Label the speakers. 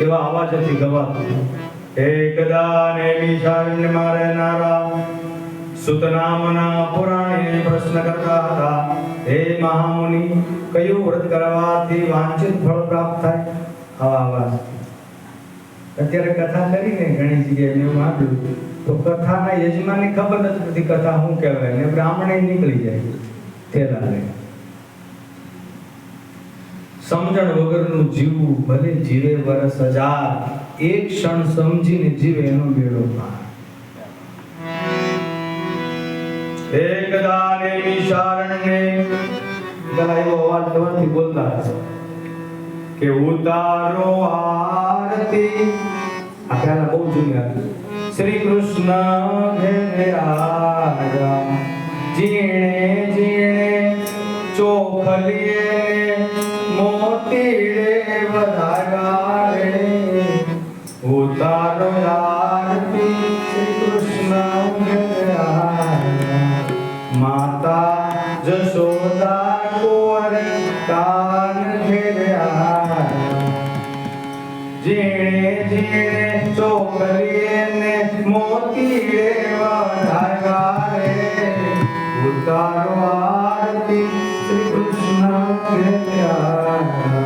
Speaker 1: એવા અવાજથી ગવાતું હે ને નિશારણ્યમાં રહેનારા સુત નામના પુરાણી પ્રશ્ન કરતા હતા, હે મહામુનિ, કયું વ્રત કરવાથી વાંછિત ફળ પ્રાપ્ત થાય? આવા અવાજ. અત્યારે કથા કરીને ઘણી જગ્યાએ મેં તો કથાના યજમાનને ખબર નથી કથા શું કહેવાય ને, બ્રાહ્મણે નીકળી જાય. લઈને સમજણ વગરનું જીવવું ભલે જીવે વરસ હજાર, એક ક્ષણ સમજીને જીવે એનો બેડો પાર. એકદા ને નિશારણને પેલા એવો અવાજ જોરથી બોલતા હશે કે ઉતારો આરતી. આ પહેલા બહુ જૂની હતી શ્રી કૃષ્ણ ઘેરે આજા જીણે જીણે ચોખલીએ મોતીડે વધારા રે ઉતારો આરતી શ્રી કૃષ્ણ માતા જશોદા કોર કાન ઘેર્યા જીણે જીણે ચોકલીએ ને મોતી રે વધારવા રે ઉતારો Yeah.